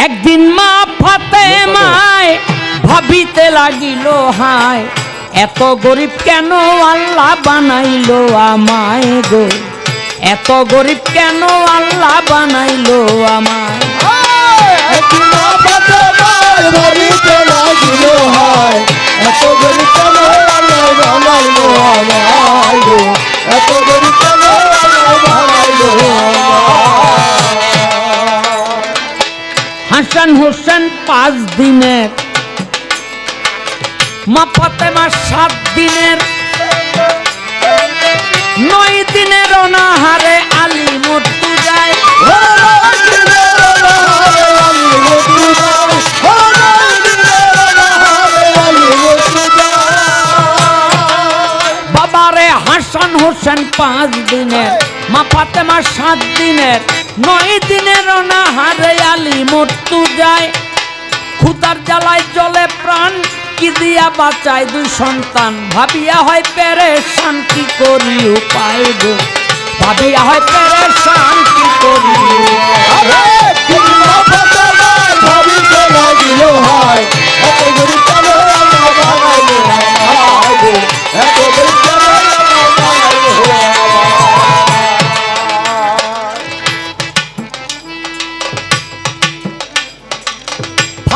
একদিন মা ফাতে মায় ভাবিতে লাগিল, হায়, এত গরিব কেন আল্লাহ বানাইলো আমায় গো? এত গরিব কেন আল্লাহ বানাইলো আমায়? ভাবিতে লাগিল, হয়, এত গরিব কেন আল্লাহ বানাইলো হোসেন পাঁচ দিনের। মা সাত দিনের। নয় দিনের অনাহারে আলী মর্তু যায় বাবারে হাসান হোসেন পাঁচ দিনের। মা ফাতেমা সাত দিনের। নয় দিনের অনাহারে আলী মর্তু যায়। খুদার জ্বালায় জলে প্রাণ, কি দিয়া বাঁচায় দুই সন্তান? ভাবিয়া হয় পেরেশান শান্তি করি উপায় গো? ভাবিয়া হয় পেরেশান, কি করি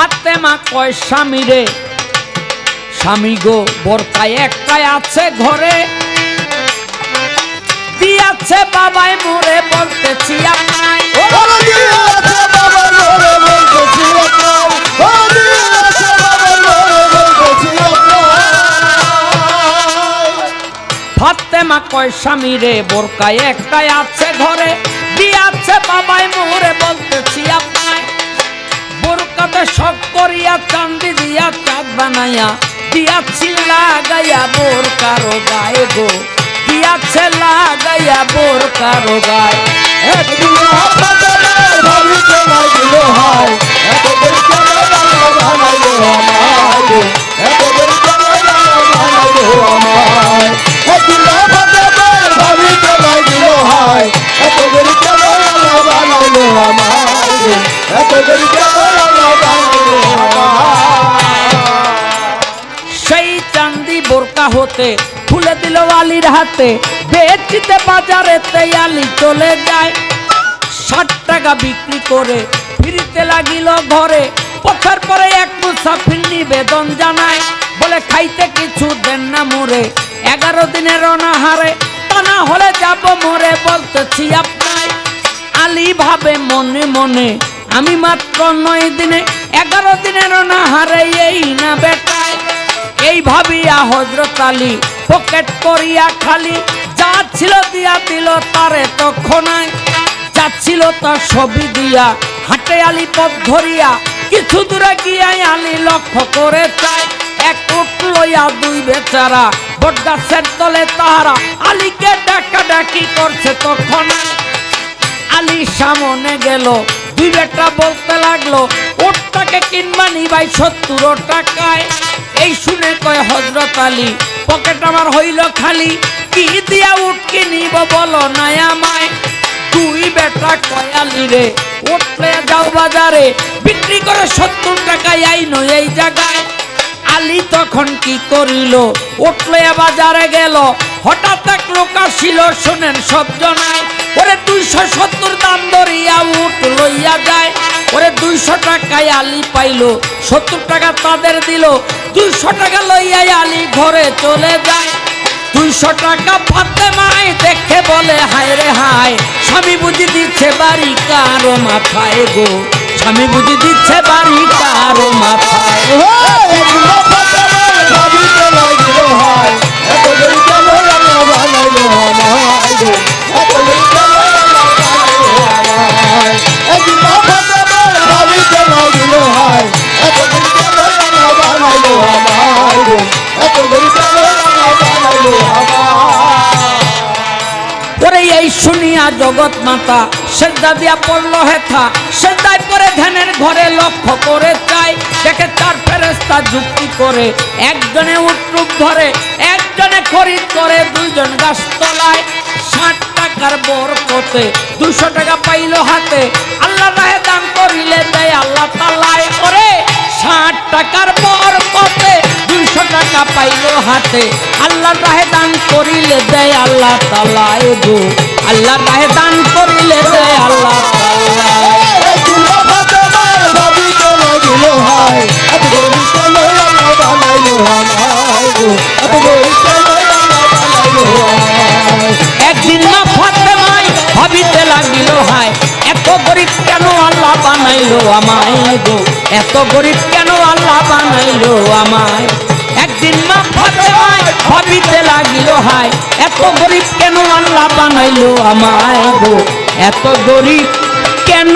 ফাতেমা কয় স্বামী রে স্বামী গো বোরকায় একটাই আছে ঘরে। দিয়াছে বাবাই মোরে বলতেছি আপনায় ফাতেমা কয় স্বামী রে বোরকায় একটাই আছে ঘরে। দিয়াছে বাবাই মোরে বলতেছি আপনায় বোরকাতে সব করিয়া চান্দি দিয়া চাঁদ বানাইয়া দিয়াছি লাগাইয়া বোরকারো গায়ে গো। দিয়াছে লাগাইয়া বোরকারো গায়ে সেই চান্দি বোরকা হতে, খুলে দিল আলীর হাতে। বেচিতে বাজারে আলী চলে যায়। ষাট টাকা বিক্রি করে ফিরিতে লাগিল ঘরে। পথার পরে এক মুসাফির নিবেদন জানায়, বলে, খাইতে কিছু দেন না মোরে, এগারো দিনের অনাহারে। তা না হলে যাব মোরে, বলতেছি আপনায়। আলী ভাবে, মনে মনে, আমি মাত্র নয় দিনে এগারো দিনের অনাহারে এই না বেটায় এই ভাবিয়া হজরত আলী পকেট করিয়া খালি, যা ছিল দিয়া দিল তারে তখনায় যা ছিল তার ছবি দিয়া হাটে আলী পথ ধরিয়া কিছু দূরে গিয়াই আলী লক্ষ্য করে চায় এক উঠ লইয়া দুই বেচারা বট গাছের তলে তাহারা আলীকে ডাকা ডাকি করছে তখন আলী সামনে গেল, দুই বেটা বলতে লাগল ওটাকে কিনবা নি ভাই সত্তর টাকায়। এই শুনে কয় হজরত আলী, পকেট আমার হইল খালি, কি দিয়া উঠ কিনিব বলো নাই আমায়? দুই বেটা কয়, আলী রে, উঠলে যাও বাজারে, বিক্রি করে সত্তর টাকায় আইনো এই জায়গায়। আলী তখন কি করিল, উঠলে বাজারে গেল, হঠাৎ এক লোক আসিল, শোনেন সব জনায়, ওরে দুইশো সত্তর দাম ধরিয়া উঠ, লইয়া যায়। ওরে দুইশো টাকায় আলি পাইল, সত্তর টাকা তাদের দিল। দুইশো টাকা লইয়াই আলি ঘরে চলে যায়। দুইশো টাকা পাতে মায় দেখে বলে, হায় রে হায়, স্বামী বুঝি দিচ্ছে বাড়ি কারও মাথায় গো। স্বামী বুঝি দিচ্ছে বাড়ি কারও মাথায় ওরে এই শুনিয়া জগৎ মাতা সেদ্ধা দিয়া পড়ল হেথা। সেদ্ধায় পরে ধ্যানের ঘরে লক্ষ্য করে চাই দেখে চার ফেরেস্তা যুক্তি করে, একজনে উট্রুপ ধরে, একজনে খরিদ করে, দুইজন গাছ তলায় ষাট টাকার বরকতে দুশো টাকা পাইলো হাতে। আল্লাহ রাহে দান করিলে দেয় আল্লাহ হাতে আল্লাহর রাহে দান করিলে দেয় আল্লাহ গো রাহে দান করিলে দেয় আল্লাহ গরিব কেন আল্লাহ গো এত গরিব কেন আল্লাহ একদিন না ফাতেমাই ভাবিতে লাগিল হায়, এত গরিব কেন আল্লাহ বানাইলো আমায় গো? এত গরিব কেন আল্লাহ বানাইলো আমায় একদিন মা ভাবিতে লাগিল এত গরিব কেন আল্লাহ বানাইলো আমায় গো? এত গরিব কেন